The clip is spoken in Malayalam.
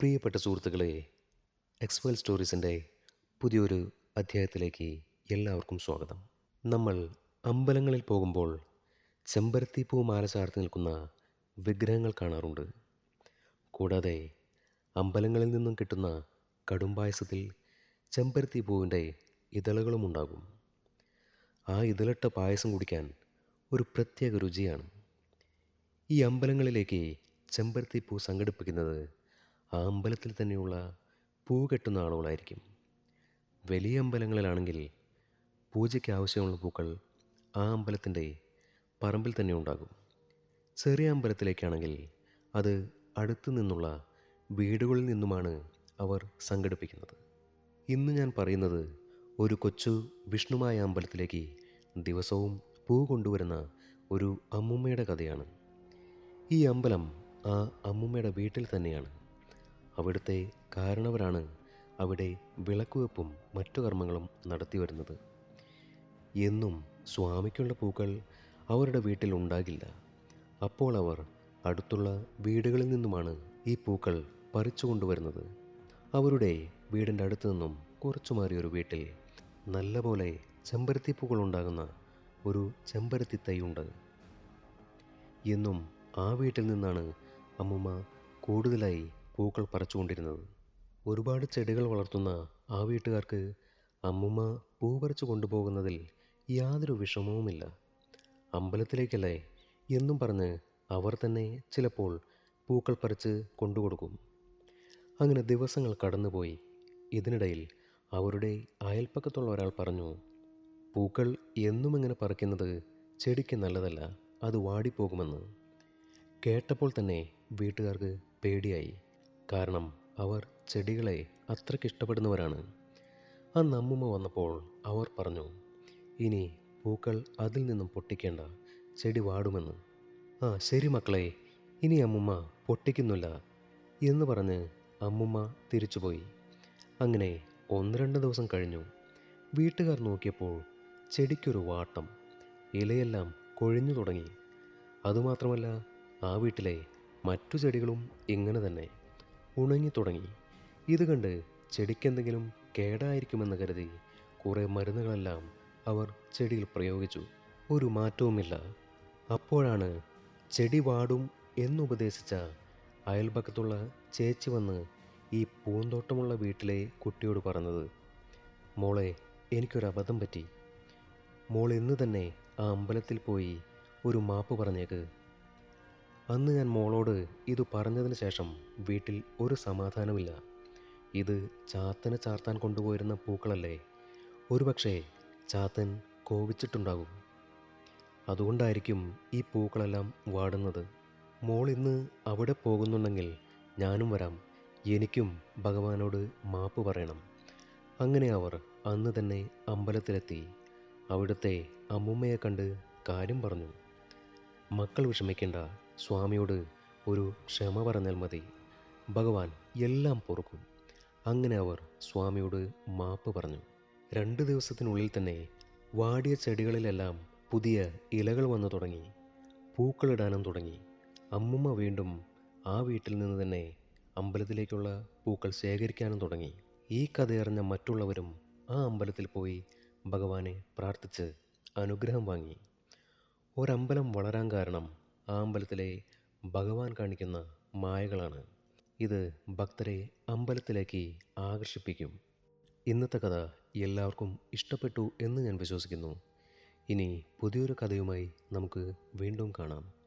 പ്രിയപ്പെട്ട സുഹൃത്തുക്കളെ എക്സ്വൽ സ്റ്റോറീസിന്റെ പുതിയൊരു അധ്യായത്തിലേക്ക് എല്ലാവർക്കും സ്വാഗതം. നമ്മൾ അമ്പലങ്ങളിൽ പോകുമ്പോൾ ചെമ്പരത്തിപ്പൂ മാല ചാർത്തി നിൽക്കുന്ന വിഗ്രഹങ്ങൾ കാണാറുണ്ട്. കൂടാതെ അമ്പലങ്ങളിൽ നിന്നും കിട്ടുന്ന കടുംപായസത്തിൽ ചെമ്പരത്തി പൂവിന്റെ ഇതളുകളും ഉണ്ടാകും. ആ ഇതളിട്ട പായസം കുടിക്കാൻ ഒരു പ്രത്യേക രുചിയാണ്. ഈ അമ്പലങ്ങളിലേക്ക് ചെമ്പരത്തി പൂ സംഘടിപ്പിക്കുന്നത് ആ അമ്പലത്തിൽ തന്നെയുള്ള പൂ കെട്ടുന്ന ആളുകളായിരിക്കും. വലിയ അമ്പലങ്ങളിലാണെങ്കിൽ പൂജയ്ക്ക് ആവശ്യമുള്ള പൂക്കൾ ആ അമ്പലത്തിന്റെ പറമ്പിൽ തന്നെ ഉണ്ടാകും. ചെറിയ അമ്പലത്തിലേക്കാണെങ്കിൽ അത് അടുത്തു നിന്നുള്ള വീടുകളിൽ നിന്നുമാണ് അവർ സംഘടിപ്പിക്കുന്നത്. ഇന്ന് ഞാൻ പറയുന്നത് ഒരു കൊച്ചു വിഷ്ണുമായ അമ്പലത്തിലേക്ക് ദിവസവും പൂ കൊണ്ടുവരുന്ന ഒരു അമ്മുമ്മയുടെ കഥയാണ്. ഈ അമ്പലം ആ അമ്മുമ്മയുടെ വീട്ടിൽ തന്നെയാണ്. അവിടുത്തെ കാരണവരാണ് അവിടെ വിളക്കുവെപ്പും മറ്റു കർമ്മങ്ങളും നടത്തി വരുന്നത്. എന്നും സ്വാമിക്കുള്ള പൂക്കൾ അവരുടെ വീട്ടിൽ ഉണ്ടാകില്ല. അപ്പോൾ അവർ അടുത്തുള്ള വീടുകളിൽ നിന്നുമാണ് ഈ പൂക്കൾ പറിച്ചു കൊണ്ടുവരുന്നത്. അവരുടെ വീടിന്റെ അടുത്തു നിന്നും കുറച്ചു മാറിയൊരു വീട്ടിൽ നല്ലപോലെ ചെമ്പരത്തി പൂക്കൾ ഉണ്ടാകുന്ന ഒരു ചെമ്പരത്തി തൈയുണ്ട്. എന്നും ആ വീട്ടിൽ നിന്നാണ് അമ്മുമ്മ കൂടുതലായി പൂക്കൾ പറിച്ചുകൊണ്ടിരുന്നത്. ഒരുപാട് ചെടികൾ വളർത്തുന്ന ആ വീട്ടുകാർക്ക് അമ്മുമ്മ പൂ പറിച്ചു കൊണ്ടുപോകുന്നതിൽ യാതൊരു വിഷമവുമില്ല. അമ്പലത്തിലേക്കല്ലേ എന്നും പറഞ്ഞ് അവർ തന്നെ ചിലപ്പോൾ പൂക്കൾ പറിച്ച് കൊണ്ടുകൊടുക്കും. അങ്ങനെ ദിവസങ്ങൾ കടന്നുപോയി. ഇതിനിടയിൽ അവരുടെ അയൽപ്പക്കത്തുള്ള ഒരാൾ പറഞ്ഞു പൂക്കൾ എന്നും ഇങ്ങനെ പറിക്കുന്നത് ചെടിക്ക് നല്ലതല്ല അത് വാടിപ്പോകുമെന്ന്. കേട്ടപ്പോൾ തന്നെ വീട്ടുകാർക്ക് പേടിയായി. കാരണം അവർ ചെടികളെ അത്രയ്ക്ക് ഇഷ്ടപ്പെടുന്നവരാണ്. ആ നമ്മുമ്മ വന്നപ്പോൾ അവർ പറഞ്ഞു ഇനി പൂക്കൾ അതിൽ നിന്നും പൊട്ടിക്കേണ്ട ചെടി വാടുമെന്ന്. ആ ശരി മക്കളെ ഇനി അമ്മുമ്മ പൊട്ടിക്കുന്നില്ല എന്ന് പറഞ്ഞ് അമ്മുമ്മ തിരിച്ചുപോയി. അങ്ങനെ ഒന്ന് രണ്ട് ദിവസം കഴിഞ്ഞു. വീട്ടുകാർ നോക്കിയപ്പോൾ ചെടിക്കൊരു വാട്ടം ഇലയെല്ലാം കൊഴിഞ്ഞു തുടങ്ങി. അതുമാത്രമല്ല ആ വീട്ടിലെ മറ്റു ചെടികളും ഇങ്ങനെ തന്നെ. ഉണങ്ങി തുടങ്ങി ഇത് കണ്ട് ചെടിക്കെന്തെങ്കിലും കേടായിരിക്കുമെന്ന് കരുതി കുറേ മരുന്നുകളെല്ലാം അവർ ചെടിയിൽ പ്രയോഗിച്ചു. ഒരു മാറ്റവുമില്ല. അപ്പോഴാണ് ചെടി വാടും എന്നുപദേശിച്ച അയൽപക്കത്തുള്ള ചേച്ചി വന്ന് ഈ പൂന്തോട്ടമുള്ള വീട്ടിലെ കുട്ടിയോട് പറഞ്ഞത് മോളെ എനിക്കൊരു അബദ്ധം പറ്റി. മോൾ ഇന്ന് തന്നെ ആ അമ്പലത്തിൽ പോയി ഒരു മാപ്പ് പറഞ്ഞേക്ക്. അന്ന് ഞാൻ മോളോട് ഇത് പറഞ്ഞതിന് ശേഷം വീട്ടിൽ ഒരു സമാധാനമില്ല. ഇത് ചാത്തന് ചാർത്താൻ കൊണ്ടുപോയിരുന്ന പൂക്കളല്ലേ? ഒരുപക്ഷേ ചാത്തൻ കോപിച്ചിട്ടുണ്ടാകും. അതുകൊണ്ടായിരിക്കും ഈ പൂക്കളെല്ലാം വാടുന്നത്. മോൾ ഇന്ന് അവിടെ പോകുന്നുണ്ടെങ്കിൽ ഞാനും വരാം. എനിക്കും ഭഗവാനോട് മാപ്പ് പറയണം. അങ്ങനെ അവർ അന്ന് തന്നെ അമ്പലത്തിലെത്തി. അവിടുത്തെ അമ്മുമ്മയെ കണ്ട് കാര്യം പറഞ്ഞു. മക്കൾ വിഷമിക്കേണ്ട. സ്വാമിയോട് ഒരു ക്ഷമ പറഞ്ഞാൽ മതി. ഭഗവാൻ എല്ലാം പൊറുക്കും. അങ്ങനെ അവർ സ്വാമിയോട് മാപ്പ് പറഞ്ഞു. രണ്ട് ദിവസത്തിനുള്ളിൽ തന്നെ വാടിയ ചെടികളിലെല്ലാം പുതിയ ഇലകൾ വന്നു തുടങ്ങി. പൂക്കളിടാനും തുടങ്ങി. അമ്മുമ്മ വീണ്ടും ആ വീട്ടിൽ നിന്ന് തന്നെ അമ്പലത്തിലേക്കുള്ള പൂക്കൾ ശേഖരിക്കാനും തുടങ്ങി. ഈ കഥയറിഞ്ഞ മറ്റുള്ളവരും ആ അമ്പലത്തിൽ പോയി ഭഗവാനെ പ്രാർത്ഥിച്ച് അനുഗ്രഹം വാങ്ങി. ഒരമ്പലം വളരാൻ കാരണം ആ അമ്പലത്തിലെ ഭഗവാൻ കാണിക്കുന്ന മായകളാണ്. ഇത് ഭക്തരെ അമ്പലത്തിലേക്ക് ആകർഷിപ്പിക്കും. ഇന്നത്തെ കഥ എല്ലാവർക്കും ഇഷ്ടപ്പെട്ടു എന്ന് ഞാൻ വിശ്വസിക്കുന്നു. ഇനി പുതിയൊരു കഥയുമായി നമുക്ക് വീണ്ടും കാണാം.